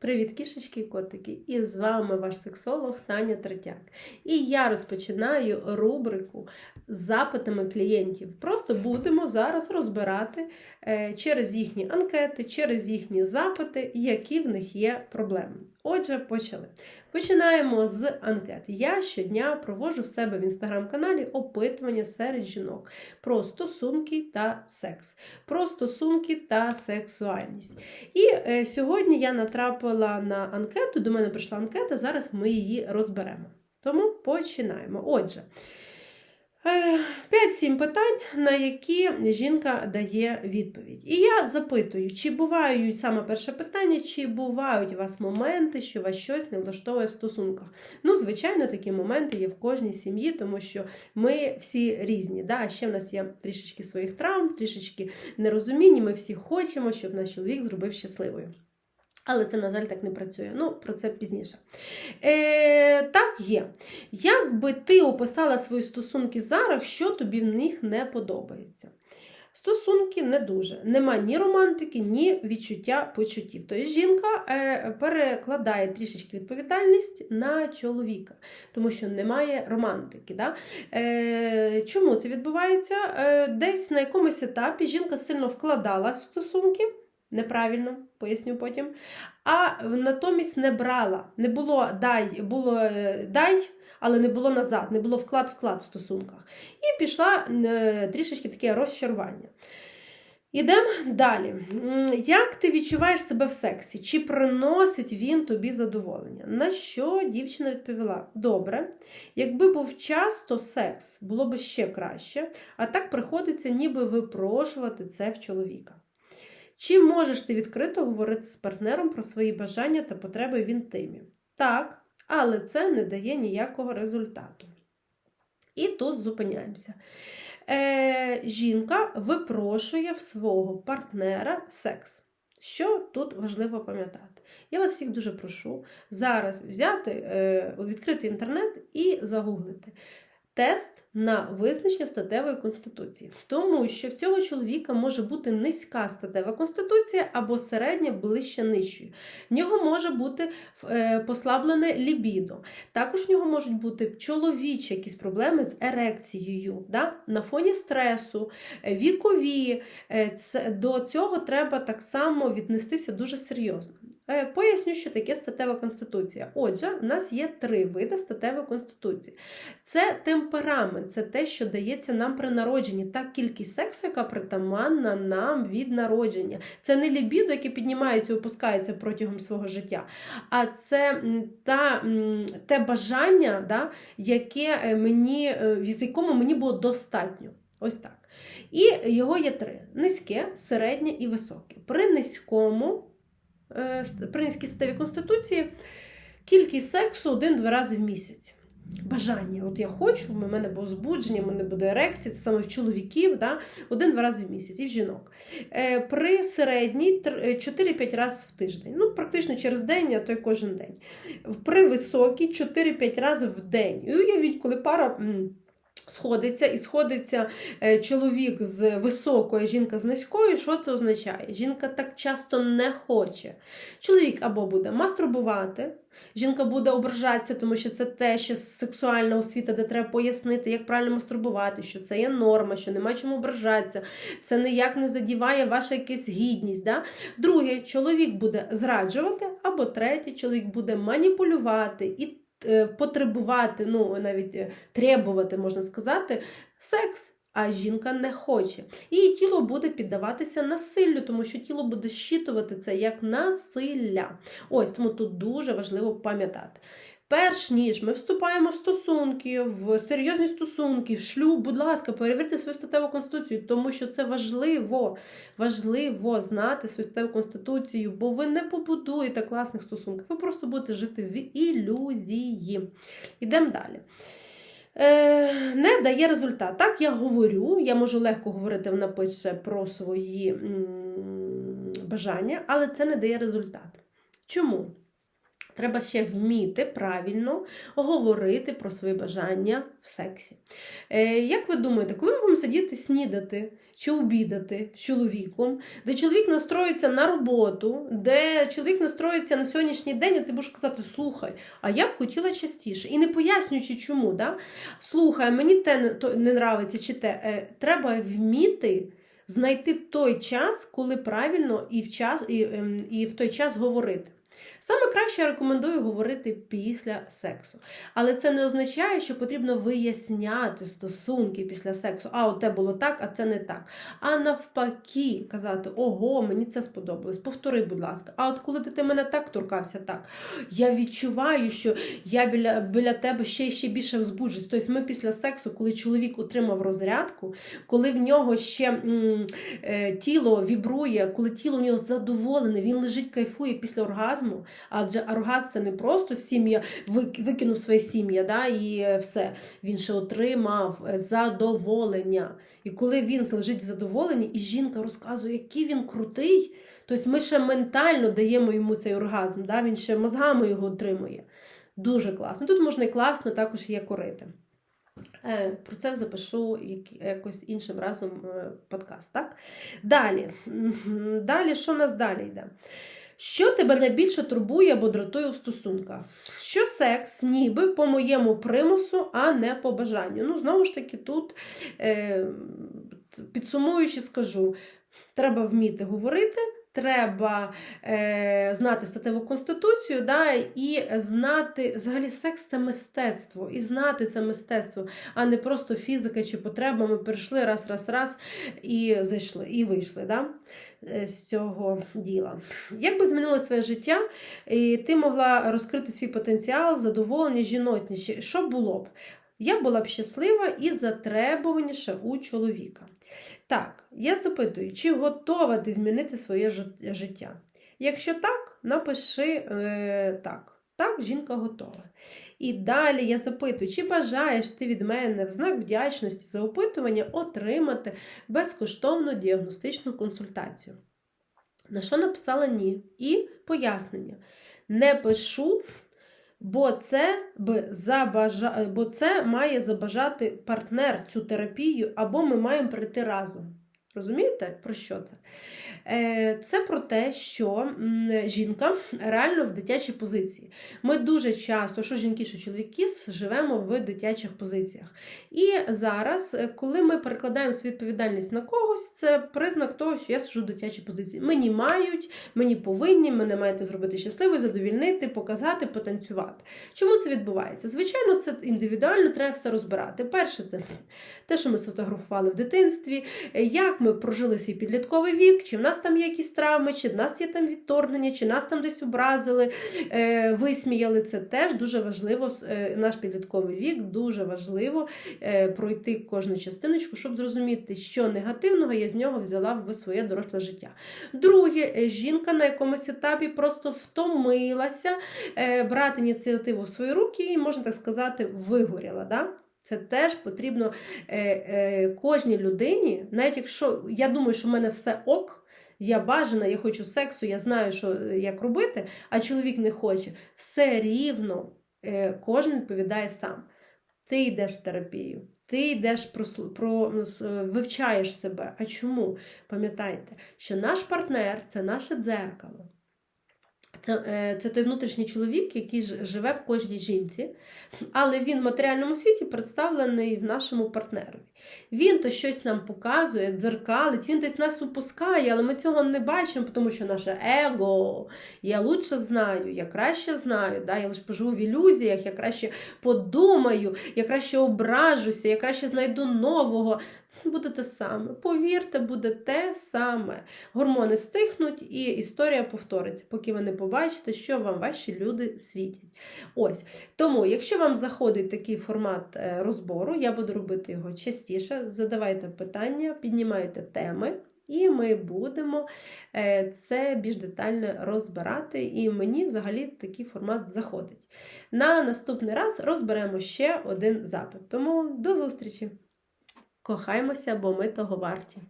Привіт, кішечки і котики! І з вами ваш сексолог Таня Третяк. І я розпочинаю рубрику з запитами клієнтів. Просто будемо зараз розбирати е, через їхні анкети, через їхні запити, які в них є проблеми. Отже, почали. Починаємо з анкет. Я щодня проводжу в себе в інстаграм-каналі опитування серед жінок про стосунки та секс, про стосунки та сексуальність. І е, сьогодні я натрапила на анкету, до мене прийшла анкета, зараз ми її розберемо. Тому починаємо. Отже, 5-7 питань, на які жінка дає відповідь. І я запитую, чи бувають саме перше питання, чи бувають у вас моменти, що вас щось не влаштовує в стосунках. Ну, звичайно, такі моменти є в кожній сім'ї, тому що ми всі різні. Да? А ще в нас є трішечки своїх травм, трішечки нерозуміння. Ми всі хочемо, щоб наш чоловік зробив щасливою. Але це, на жаль, так не працює. Ну, про це пізніше. Е, Так, є. Як би ти описала свої стосунки зараз, що тобі в них не подобається? Стосунки не дуже. Нема ні романтики, ні відчуття почуттів. Тобто жінка е, перекладає трішечки відповідальність на чоловіка, тому що немає романтики. Да? Е, Чому це відбувається? Е, Десь на якомусь етапі жінка сильно вкладала в стосунки. Неправильно, поясню потім. А натомість не брала. Не було дай, було е, дай, але не було назад, не було вклад-вклад в стосунках. І пішла е, трішечки таке розчарування. Ідемо далі. Як ти відчуваєш себе в сексі? Чи приносить він тобі задоволення? На що дівчина відповіла: Добре, якби був часто секс, було б ще краще, а так приходиться ніби випрошувати це в чоловіка. Чи можеш ти відкрито говорити з партнером про свої бажання та потреби в інтимі? Так, але це не дає ніякого результату. І тут зупиняємося. Е, жінка випрошує в свого партнера секс. Що тут важливо пам'ятати? Я вас всіх дуже прошу зараз взяти, е, відкрити інтернет і загуглити тест на визначення статевої конституції. Тому що в цього чоловіка може бути низька статева конституція або середня ближче нижчою. В нього може бути е, послаблене лібідо. Також в нього можуть бути чоловічі якісь проблеми з ерекцією. Да? На фоні стресу, е, вікові. Е, До цього треба так само віднестися дуже серйозно. Е, Поясню, що таке статева конституція. Отже, в нас є три види статевої конституції. Це темперамент, це те, що дається нам при народженні, та кількість сексу, яка притаманна нам від народження. Це не лібідо, яке піднімається і опускається протягом свого життя, а це та, те бажання, да, яке е, мені, е, з якому мені було достатньо. Ось так. І його є три: низьке, середнє і високе. При низькому е, при низькій статевій конституції кількість сексу один-два рази в місяць. Бажання, от я хочу, в мене буде збудження, в мене буде ерекція, це саме в чоловіків, да? один-два рази в місяць і в жінок. Е, При середній 4-5 разів в тиждень. Ну, практично через день, а то й кожен день. При високій 4-5 разів в день. І уявіть, коли пара. Сходиться і сходиться е, чоловік з високою, жінка з низькою. Що це означає? Жінка так часто не хоче. Чоловік або буде мастурбувати, жінка буде ображатися, тому що це те, що сексуальна освіта, де треба пояснити, як правильно мастурбувати, що це є норма, що нема чому ображатися, це ніяк не задіває ваша якась гідність. Да? Друге, чоловік буде зраджувати, або третє, чоловік буде маніпулювати і потребувати, ну навіть е, требувати, можна сказати, секс. А жінка не хоче. Її тіло буде піддаватися насиллю, тому що тіло буде щитувати це як насилля. Ось тому тут дуже важливо пам'ятати. Перш ніж ми вступаємо в стосунки, в серйозні стосунки, в шлюб, будь ласка, перевірте свою статеву конституцію, тому що це важливо. Важливо знати свою статеву конституцію, бо ви не побудуєте класних стосунків, ви просто будете жити в ілюзії. Йдемо далі. Е, не дає результат. Так, я говорю, я можу легко говорити, вона пише про свої бажання, але це не дає результат. Чому? Треба ще вміти правильно говорити про свої бажання в сексі. Е, як ви думаєте, коли ми будемо сидіти снідати, чи обідати з чоловіком, де чоловік настроїться на роботу, де чоловік настроїться на сьогоднішній день, а ти будеш казати, слухай, а я б хотіла частіше. І не пояснюючи, чому. Да? Слухай, мені те не, нравиться, чи те. Е, треба вміти знайти той час, коли правильно і в, час, і, ем, і в той час говорити. Саме краще я рекомендую говорити після сексу. Але це не означає, що потрібно виясняти стосунки після сексу. А, от те було так, а це не так. А навпаки, казати: ого, мені це сподобалось. Повтори, будь ласка. А от коли ти, мене так торкався, так. Я відчуваю, що я біля біля тебе ще ще більше взбуджуюсь. Тобто ми після сексу, коли чоловік отримав розрядку, коли в нього ще м, е, тіло вібрує, коли тіло в нього задоволене, він лежить, кайфує після оргазму. Адже оргазм це не просто сім'я, викинув своє сім'я, да, і все. Він ще отримав задоволення. І коли він лежить в задоволенні, і жінка розказує, який він крутий, тобто ми ще ментально даємо йому цей оргазм, да, він ще мозгами його отримує. Дуже класно. Тут можна і класно, також є корити. Е, про це запишу якось іншим разом подкаст. так? Далі, Далі, що в нас далі йде? Що тебе найбільше турбує або дратує у стосунках? Що секс, ніби по моєму примусу, а не по бажанню. Ну, знову ж таки, тут, е, підсумуючи, скажу: треба вміти говорити. Треба е, знати статеву конституцію, да, і знати взагалі секс це мистецтво, і знати це мистецтво, а не просто фізика чи потреба. Ми перейшли раз, раз, раз і зайшли, і вийшли. Да? Е, з цього діла. Як би змінилося твоє життя, і ти могла розкрити свій потенціал, задоволення, жіночність, що було б? Я була б щаслива і затребуваніша у чоловіка. Так, я запитую, чи готова ти змінити своє життя? Якщо так, напиши е, так. Так, жінка готова. І далі я запитую, чи бажаєш ти від мене в знак вдячності за опитування отримати безкоштовну діагностичну консультацію? На що написала ні? І пояснення. Не пишу, бо це б забажа... бо це має забажати партнер цю терапію, або ми маємо прийти разом. Розумієте, про що це? Е, це про те, що жінка реально в дитячій позиції. Ми дуже часто, що жінки, що чоловіки, живемо в дитячих позиціях. І зараз, е, коли ми перекладаємо свою відповідальність на когось, це признак того, що я сижу в дитячій позиції. Мені мають, мені повинні, мене маєте зробити щасливою, задовільнити, показати, потанцювати. Чому це відбувається? Звичайно, це індивідуально, треба все розбирати. Перше, це те, що ми сфотографували в дитинстві, як ми прожили свій підлітковий вік, чи в нас там є якісь травми, чи в нас є там відторгнення, чи нас там десь образили, е, висміяли. Це теж дуже важливо, е, наш підлітковий вік, дуже важливо е, пройти кожну частиночку, щоб зрозуміти, що негативного я з нього взяла в своє доросле життя. Друге, жінка на якомусь етапі просто втомилася брати ініціативу в свої руки і, можна так сказати, вигоріла. Да? Це теж потрібно е, е, кожній людині, навіть якщо я думаю, що в мене все ок, я бажана, я хочу сексу, я знаю, що е, як робити, а чоловік не хоче. Все рівно кожен відповідає сам. Ти йдеш в терапію, ти йдеш про, про вивчаєш себе. А чому? Пам'ятайте, що наш партнер це наше дзеркало. Це е, це той внутрішній чоловік, який живе в кожній жінці, але він в матеріальному світі представлений в нашому партнерові. Він то щось нам показує, дзеркалить, він десь нас упускає, але ми цього не бачимо, тому що наше его, я лучше знаю, я краще знаю, да? я лише поживу в ілюзіях, я краще подумаю, я краще ображуся, я краще знайду нового буде те саме. Повірте, буде те саме. Гормони стихнуть, і історія повториться, поки ви не побачите, що вам ваші люди світять. Ось. Тому, якщо вам заходить такий формат е, розбору, я буду робити його частіше. Задавайте питання, піднімайте теми. І ми будемо е, це більш детально розбирати. І мені взагалі такий формат заходить. На наступний раз розберемо ще один запит. Тому до зустрічі! Кохаймося, бо ми того варті.